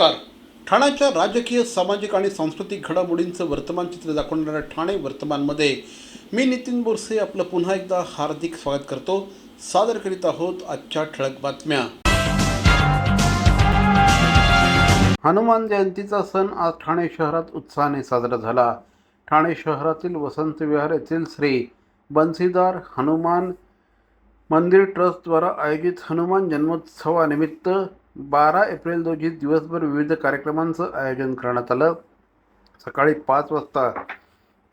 नमस्कार. ठाण्याच्या राजकीय सामाजिक आणि सांस्कृतिक घडामोडींचं वर्तमान चित्र दाखवणाऱ्या ठाणे वर्तमानमध्ये मी नितीन बोरसे आपलं पुन्हा एकदा हार्दिक स्वागत करतो. सादर करीत आहोत आजच्या ठळक बातम्या. हनुमान जयंतीचा सण आज ठाणे शहरात उत्साहाने साजरा झाला. ठाणे शहरातील वसंत विहार येथील श्री बन्सीदार हनुमान मंदिर ट्रस्टद्वारा आयोजित हनुमान जन्मोत्सवानिमित्त बारा एप्रिल रोजी दिवसभर विविध कार्यक्रमांचं आयोजन करण्यात आलं. सकाळी पाच वाजता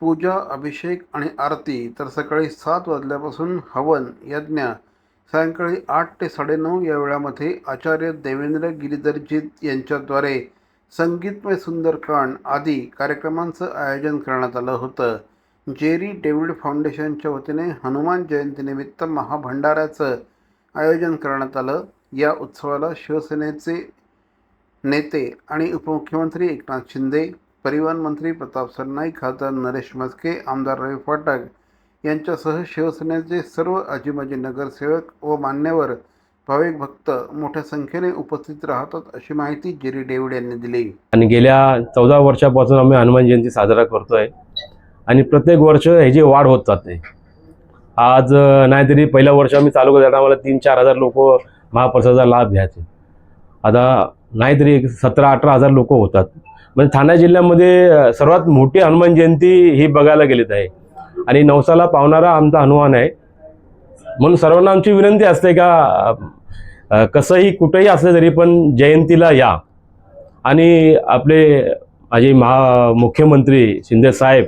पूजा अभिषेक आणि आरती तर सकाळी सात वाजल्यापासून हवन यज्ञ सायंकाळी आठ ते साडेनऊ या वेळामध्ये आचार्य देवेंद्र गिरीधरजीत यांच्याद्वारे संगीतमय सुंदरकांड आदी कार्यक्रमांचं आयोजन करण्यात आलं होतं. जेरी डेव्हिड फाउंडेशनच्या वतीने हनुमान जयंतीनिमित्त महाभंडाऱ्याचं आयोजन करण्यात आलं. या उत्सवाला शिवसेनेचे नेते आणि उपमुख्यमंत्री एकनाथ शिंदे परिवहन मंत्री प्रताप सरनाईक खासदार नरेश मस्के आमदार रवी फाटक यांच्यासह शिवसेनेचे सर्व आजीमाजी नगरसेवक व मान्यवर भाविक भक्त मोठ्या संख्येने उपस्थित राहतात अशी माहिती जेरी डेव्हिड यांनी दिली. आणि गेल्या चौदा वर्षापासून आम्ही हनुमान जयंती साजरा करतोय आणि प्रत्येक वर्ष ह्याची वाढ होत जाते. आज नाहीतरी पहिल्या वर्ष आम्ही चालू करत आम्हाला तीन चार हजार लोक महाप्रसादाचा लाभ घ्यायचे. आता नाहीतरी एक सतरा अठरा हजार लोक होतात. म्हणजे ठाणे जिल्ह्यामध्ये सर्वात मोठी हनुमान जयंती ही बघायला गेलीत आहे. आणि नवसाला पावणारा आमचा हनुमान आहे. म्हणून सर्वांना आमची विनंती असते का कसंही कुठेही असलं तरी पण जयंतीला या. आणि आपले माझे महा मुख्यमंत्री शिंदे साहेब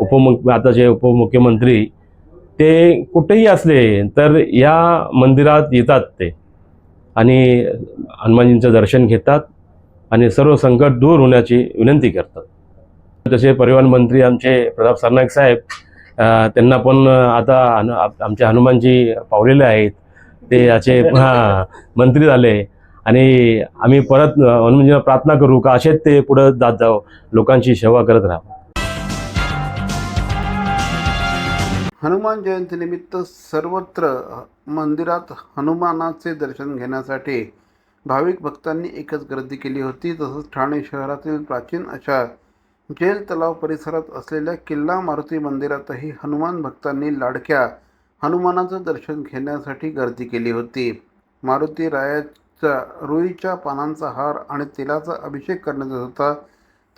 उपमुख आताचे उपमुख्यमंत्री ते कुठेही असले तर या मंदिरात येतात ते. आणि हनुमानजींचं दर्शन घेतात आणि सर्व संकट दूर होण्याची विनंती करतात. तसे परिवहन मंत्री आमचे प्रताप सरनाईक साहेब त्यांना पण आता आमचे हनुमानजी पावलेले आहेत. ते याचे हां मंत्री झाले. आणि आम्ही परत हनुमानजींना म्हणजे प्रार्थना करू का असेच ते पुढं जात जावं. लोकांची सेवा करत राहा हनुमान जयंतीनिमित्त सर्वत्र मंदिरात हनुमानाचे दर्शन घेण्यासाठी भाविक भक्तांनी एकच गर्दी केली होती. तसंच ठाणे शहरातील प्राचीन अशा जेल तलाव परिसरात असलेल्या किल्ला मारुती मंदिरातही हनुमान भक्तांनी लाडक्या हनुमानाचं दर्शन घेण्यासाठी गर्दी केली होती. मारुती रायाच्या रुईच्या पानांचा हार आणि तेलाचा अभिषेक करण्यात होता.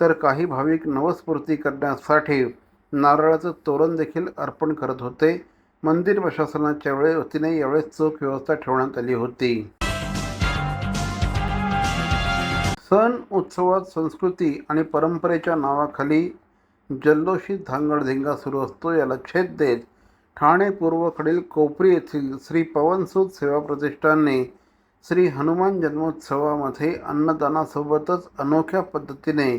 तर काही भाविक नवस्फूर्ती करण्यासाठी नारळाचं तोरण देखील अर्पण करत होते. मंदिर प्रशासनाच्या वेळे वतीने यावेळेस चोख व्यवस्था ठेवण्यात आली होती. सण उत्सवात संस्कृती आणि परंपरेच्या नावाखाली जल्लोषी धांगडधिंगा सुरू असतो याला छेद देत ठाणे पूर्वकडील कोपरी येथील श्री पवनसूत सेवा प्रतिष्ठानने श्री हनुमान जन्मोत्सवामध्ये अन्नदानासोबतच अनोख्या पद्धतीने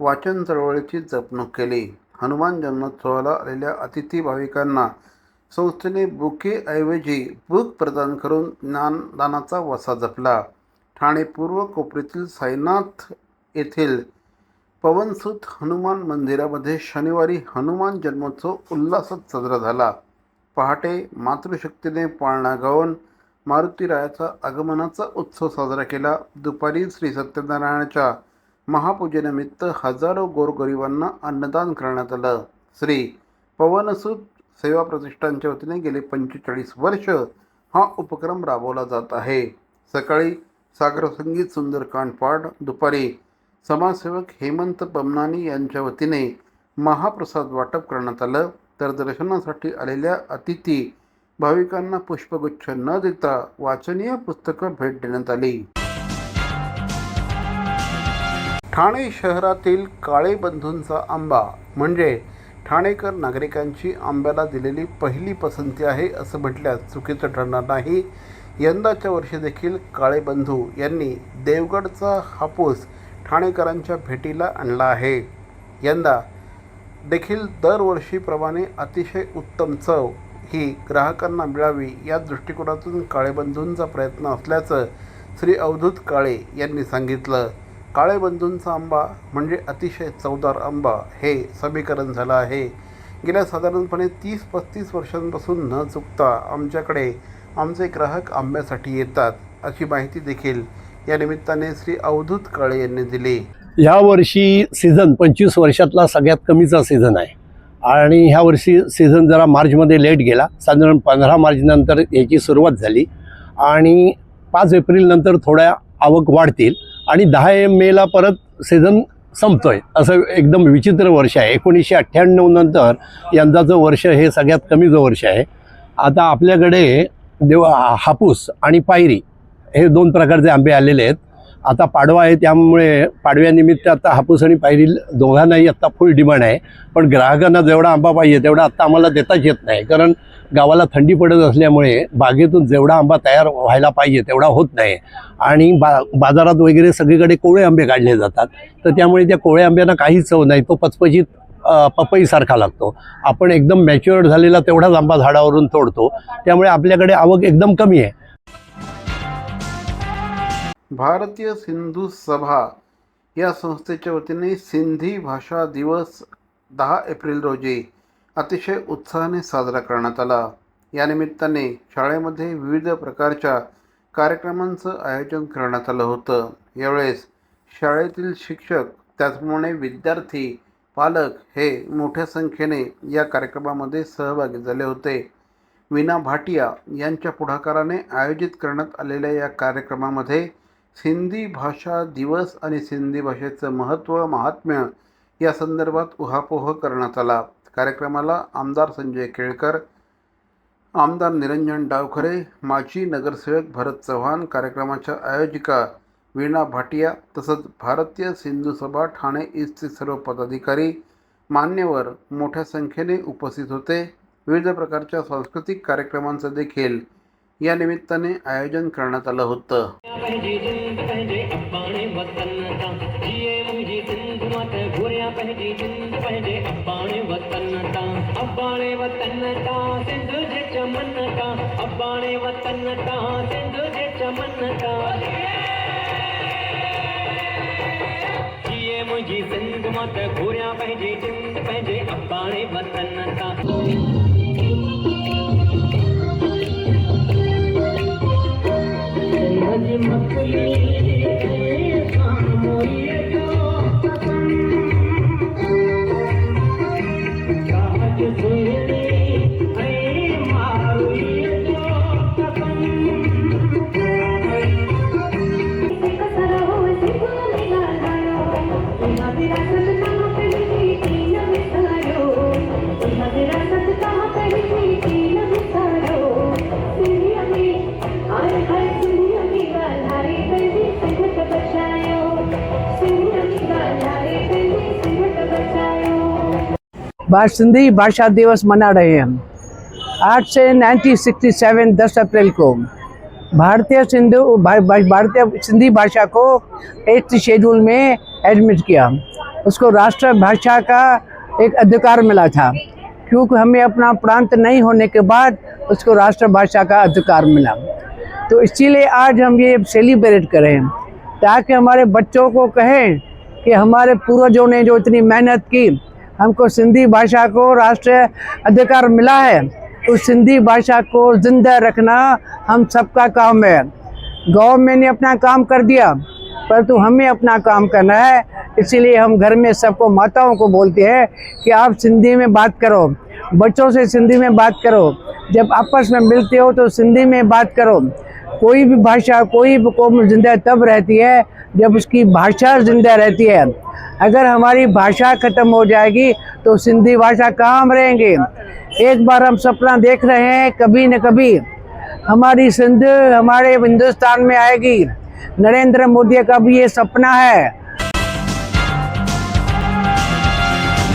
वाचन चळवळीची जपणूक केली. हनुमान जन्मोत्सवाला आलेल्या अतिथी भाविकांना संस्थेने बुकेऐवजी बुक प्रदान करून ज्ञानदानाचा वसा जपला. ठाणे पूर्व कोपरीतील साईनाथ येथील पवनसूत हनुमान मंदिरामध्ये शनिवारी हनुमान जन्मोत्सव उल्हासात साजरा झाला. पहाटे मातृशक्तीने पाळणा गाऊन मारुतीरायाचा आगमनाचा उत्सव साजरा केला. दुपारी श्री सत्यनारायणाच्या महापूजेनिमित्त हजारो गोरगरिबांना अन्नदान करण्यात आलं. श्री पवनसुत सेवा प्रतिष्ठानच्या वतीने गेले पंचेचाळीस वर्ष हा उपक्रम राबवला जात आहे. सकाळी सागर संगीत सुंदरकांड पाठ दुपारी समाजसेवक हेमंत पमनानी यांच्या वतीने महाप्रसाद वाटप करण्यात आलं. तर दर्शनासाठी आलेल्या अतिथी भाविकांना पुष्पगुच्छ न देता वाचनीय पुस्तकं भेट देण्यात आली. ठाणे शहरातील काळे बंधूंचा आंबा म्हणजे ठाणेकर नागरिकांची आंब्याला दिलेली पहिली पसंती आहे असं म्हटल्यास चुकीचं ठरणार नाही. यंदाच्या वर्षी देखील काळे बंधू यांनी देवगडचा हापूस ठाणेकरांच्या भेटीला आणला आहे. यंदा देखील दरवर्षीप्रमाणे अतिशय उत्तम चव ही ग्राहकांना मिळावी या दृष्टिकोनातून काळेबंधूंचा प्रयत्न असल्याचं श्री अवधूत काळे यांनी सांगितलं. काळेबंधूंचा आंबा म्हणजे अतिशय चवदार आंबा. हे समीकरण झालं आहे. गेल्या साधारणपणे तीस पस्तीस वर्षांपासून न चुकता आमच्याकडे आमचे ग्राहक आंब्यासाठी येतात अशी माहिती देखील या निमित्ताने श्री अवधूत काळे यांनी दिली. ह्या वर्षी सीझन पंचवीस वर्षातला सगळ्यात कमीचा सीझन आहे. आणि ह्या वर्षी सीझन जरा मार्चमध्ये लेट गेला. साधारण पंधरा मार्चनंतर याची सुरुवात झाली. आणि पाच एप्रिलनंतर थोड्या आवक वाढतील. आणि दहा एम मेला परत सीझन संपतो आहे असं एकदम विचित्र वर्ष आहे. एकोणीसशे अठ्ठ्याण्णव नंतर यंदाचं वर्ष हे सगळ्यात कमीचं वर्ष आहे. आता आपल्याकडे देव हापूस आणि पायरी हे दोन प्रकारचे आंबे आलेले आहेत. आता पाडवा आहे त्यामुळे पाडव्यानिमित्त आता हापूस आणि पायरी दोघांनाही आत्ता फुल डिमांड आहे. पण ग्राहकांना जेवढा आंबा पाहिजे तेवढा आत्ता आम्हाला देताच येत नाही. कारण गावाला थंडी पडत असल्यामुळे बागेतून जेवढा आंबा तयार व्हायला पाहिजे तेवढा होत नाही. आणि बा बाजारात वगैरे सगळीकडे कोवळे आंबे काढले जातात. तर त्यामुळे त्या कोवळ्या आंब्यांना काहीच चव नाही. तो पचपचीत पपईसारखा लागतो. आपण एकदम मॅच्युअर्ड झालेला तेवढाच आंबा झाडावरून तोडतो. त्यामुळे आपल्याकडे आवक एकदम कमी आहे. भारतीय सिंधू सभा या संस्थेच्या वतीने सिंधी भाषा दिवस दहा एप्रिल रोजी अतिशय उत्साहाने साजरा करण्यात आला. यानिमित्ताने शाळेमध्ये विविध प्रकारच्या कार्यक्रमांचं आयोजन करण्यात आलं होतं. यावेळेस शाळेतील शिक्षक त्याचप्रमाणे विद्यार्थी पालक हे मोठ्या संख्येने या कार्यक्रमामध्ये सहभागी झाले होते. विना भाटिया यांच्या पुढाकाराने आयोजित करण्यात आलेल्या या कार्यक्रमामध्ये सिंधी भाषा दिवस आणि सिंधी भाषेचं महत्त्व महात्म्य या संदर्भात उहापोह करण्यात आला. कार्यक्रमाला आमदार संजय केळकर आमदार निरंजन डावखरे माजी नगरसेवक भरत चव्हाण कार्यक्रमाच्या आयोजिका वीणा भाटिया तसंच भारतीय सिंधू सभा ठाणे ईस्टचे सर्व पदाधिकारी मान्यवर मोठ्या संख्येने उपस्थित होते. विविध प्रकारच्या सांस्कृतिक कार्यक्रमांचं देखील या निमित्ताने आयोजन करण्यात आलं होतं. अब्बाणे वतन का सिंध जे चमन का अब्बाणे वतन का सिंध जे चमन का जिए मुंहिंजी सिंध मां त घुरिया पंहिंजी जिंद पंहिंजे अब्बाणे वतन था सिंधी भाषा दिवस मना रहे हैं आज से 1967 10 अप्रैल को भारतीय सिंधु भारतीय सिंधी भाषा को एट्थ शेड्यूल में एडमिट किया। उसको राष्ट्र भाषा का एक अधिकार मिला था। क्योंकि हमें अपना प्रांत नहीं होने के बाद उसको राष्ट्र भाषा का अधिकार मिला। तो इसीलिए आज हम ये सेलिब्रेट करें, ताकि हमारे बच्चों को कहें कि हमारे पूर्वजों ने जो इतनी मेहनत की हमको सिंधी भाषा को राष्ट्रीय अधिकार मिला है तो सिंधी भाषा को ज़िंदा रखना हम सबका काम है। गवर्नमेंट ने अपना काम कर दिया, परंतु हमें अपना काम करना है। इसीलिए हम घर में सबको, माताओं को बोलते हैं कि आप सिंधी में बात करो, बच्चों से सिंधी में बात करो। जब आपस में मिलते हो तो सिंधी में बात करो। कोई भी भाषा, कोई भी कौम ज़िंदा तब रहती है जब उसकी भाषा ज़िंदा रहती है। अगर हमारी भाषा खत्म हो जाएगी तो सिंधी भाषा कहाँ रहेंगे? एक बार हम सपना देख रहे हैं, कभी न कभी हमारी सिंध हमारे हिंदुस्तान में आएगी। नरेंद्र मोदी का भी ये सपना है।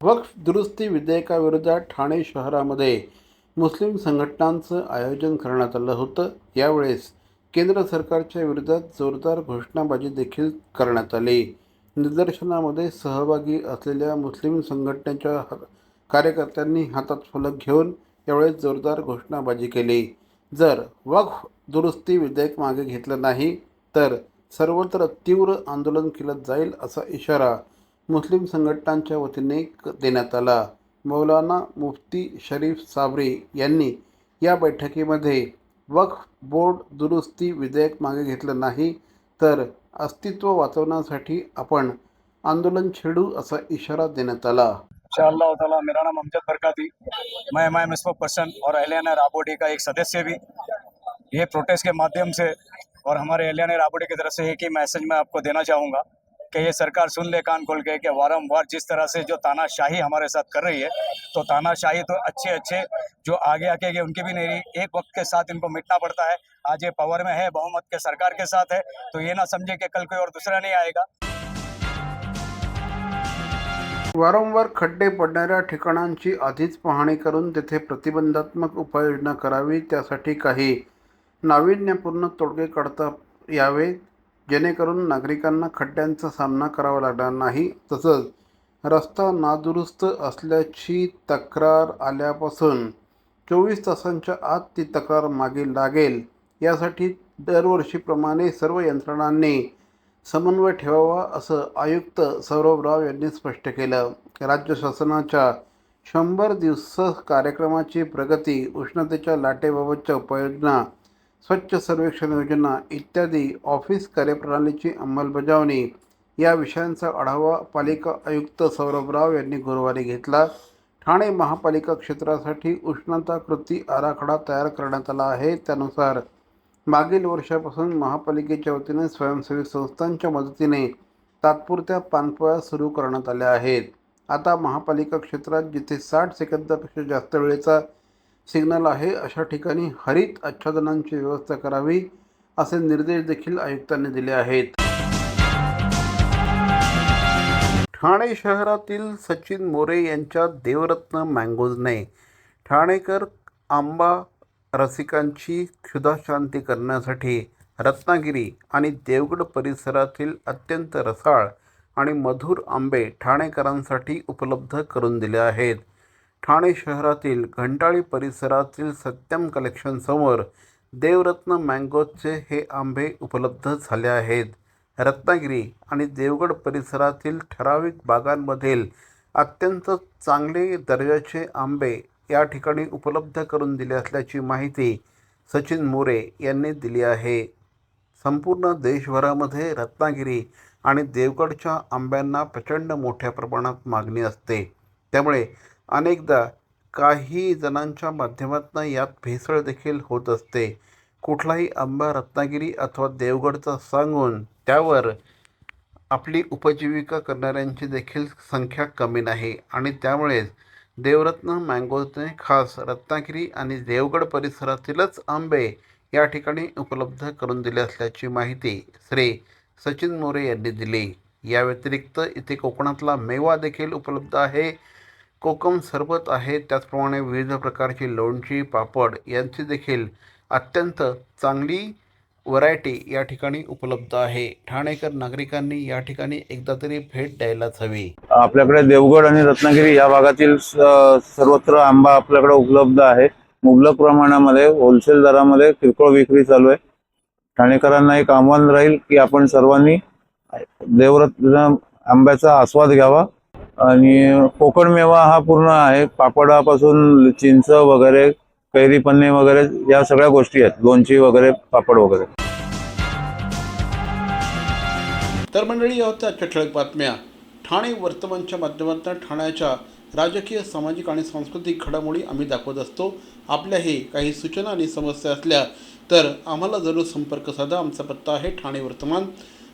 वक्फ दुरुस्ती विधेयकाविरोधात ठाणे शहरामध्ये मुस्लिम संघटनांचं आयोजन करण्यात आलं होतं. यावेळेस केंद्र सरकारच्या विरोधात जोरदार घोषणाबाजी देखील करण्यात आली. निदर्शनामध्ये सहभागी असलेल्या मुस्लिम संघटनेच्या कार्यकर्त्यांनी हातात फलक घेऊन यावेळेस जोरदार घोषणाबाजी केली. जर वक्फ दुरुस्ती विधेयक मागे घेतलं नाही तर सर्वत्र तीव्र आंदोलन केलं जाईल असा इशारा मुस्लिम संघटनांच्या वतीने क- देण्यात आला. मौलाना मुफ्ती शरीफ साबरी यांनी या बैठकीमध्ये वक्फ बोर्ड दुरुस्ती विधेयक मागे घेतलं नाही तर अस्तित्व वाचवण्यासाठी आपण आंदोलन छेडू असा इशारा देण्यात आला. अल्लाह ताला मेरा नाम अमजद बरकाती. मैं मैं मिसफ पर्सन और एलियाना राबोडी का एक सदस्य भी. ये प्रोटेस्ट के माध्यम से और हमारे एलियाना राबोडी की तरफ से एक ही मैसेज मैं आपको देना चाहूँगा. कि ये सरकार सुन ले, कान खोल के कि वारंवार जिस तरह से जो तानाशाही हमारे साथ कर रही है तो तानाशाही तो अच्छे अच्छे जो आगे आके के उनकी भी नहीं एक वक्त के साथ इनको मिटना पड़ता है। आज ये पावर में है, बहुमत के सरकार के साथ है तो ये ना समझे कि कल कोई और दूसरा नहीं आएगा। वारंवार खड्डे पडणाऱ्या ठिकाणांची आधीच पाहणी करून तेथे प्रतिबंधात्मक उपाययोजना करावी, त्यासाठी काही नाविन्यपूर्ण तोडगे काढता जेणेकरून नागरिकांना खड्ड्यांचा सामना करावा लागणार नाही. तसंच रस्ता नादुरुस्त असल्याची तक्रार आल्यापासून चोवीस तासांच्या आत ती तक्रार मागे लागेल. यासाठी दरवर्षीप्रमाणे सर्व यंत्रणांनी समन्वय ठेवावा असं आयुक्त सौरभ राव यांनी स्पष्ट केलं. राज्य शासनाच्या शंभर दिवस कार्यक्रमाची प्रगती उष्णतेच्या लाटेबाबतच्या उपाययोजना स्वच्छ सर्वेक्षण योजना इत्यादी ऑफिस कार्यप्रणालीची अंमलबजावणी या विषयांचा आढावा पालिका आयुक्त सौरभ राव यांनी गुरुवारी घेतला. ठाणे महापालिका क्षेत्रासाठी उष्णता कृती आराखडा तयार करण्यात आला आहे. त्यानुसार मागील वर्षापासून महापालिकेच्या वतीने स्वयंसेवी संस्थांच्या मदतीने तात्पुरत्या पाणपोळ्या सुरू करण्यात आल्या आहेत. आता महापालिका क्षेत्रात जिथे साठ सेकंदापेक्षा जास्त वेळेचा सिग्नल आहे. अशा ठिकाणी हरित आच्छादनांची व्यवस्था करावी असे निर्देश देखील आयुक्तांनी दिले आहेत. ठाणे शहरातील सचिन मोरे यांच्या देवरत्न मँगोजने ठाणेकर आंबा रसिकांची क्षुधाशांती करण्यासाठी रत्नागिरी आणि देवगड परिसरातील अत्यंत रसाळ आणि मधुर आंबे ठाणेकरांसाठी उपलब्ध करून दिले आहेत. ठाणे शहरातील घंटाळी परिसरातील सत्यम कलेक्शनसमोर देवरत्न मँगोजचे हे आंबे उपलब्ध झाले आहेत. रत्नागिरी आणि देवगड परिसरातील ठराविक बागांमधील अत्यंत चांगले दर्जाचे आंबे या ठिकाणी उपलब्ध करून दिले असल्याची माहिती सचिन मोरे यांनी दिली आहे. संपूर्ण देशभरामध्ये रत्नागिरी आणि देवगडच्या आंब्यांना प्रचंड मोठ्या प्रमाणात मागणी असते. त्यामुळे अनेकदा काही जणांच्या माध्यमातून यात भेसळ देखील होत असते. कुठलाही आंबा रत्नागिरी अथवा देवगडचा सांगून त्यावर आपली उपजीविका करणाऱ्यांची देखील संख्या कमी नाही आणि त्यामुळेच देवरत्न मँगोजने खास रत्नागिरी आणि देवगड परिसरातीलच आंबे या ठिकाणी उपलब्ध करून दिले असल्याची माहिती श्री सचिन मोरे यांनी दिली. या व्यतिरिक्त इथे कोकणातला मेवा देखील उपलब्ध आहे. कोकम सरबत आहे. त्याचप्रमाणे विविध प्रकारची लोणची पापड यांची देखील अत्यंत चांगली व्हरायटी या ठिकाणी उपलब्ध आहे. ठाणेकर नागरिकांनी या ठिकाणी एकदा तरी भेट द्यायलाच हवी. आपल्याकडे देवगड आणि रत्नागिरी या भागातील सर्वत्र आंबा आपल्याकडे उपलब्ध आहे. मुबलक प्रमाणामध्ये होलसेल दरामध्ये किरकोळ विक्री चालू आहे. ठाणेकरांना एक आव्हान राहील की आपण सर्वांनी देवरत्न आंब्याचा आस्वाद घ्यावा. आणि कोकण मेवा हा पूर्ण आहे. पापडापासून चिंच वगैरे कैरी पन्ने वगैरे या सगळ्या गोष्टी आहेत. लोणची वगैरे पापड वगैरे. तर मंडळी या होत्या आजच्या ठळक बातम्या. ठाणे वर्तमानच्या माध्यमातून ठाण्याच्या राजकीय सामाजिक आणि सांस्कृतिक घडामोडी आम्ही दाखवत असतो. आपल्याही काही सूचना आणि समस्या असल्या तर आम्हाला जरूर संपर्क साधा. आमचा पत्ता आहे ठाणे वर्तमान.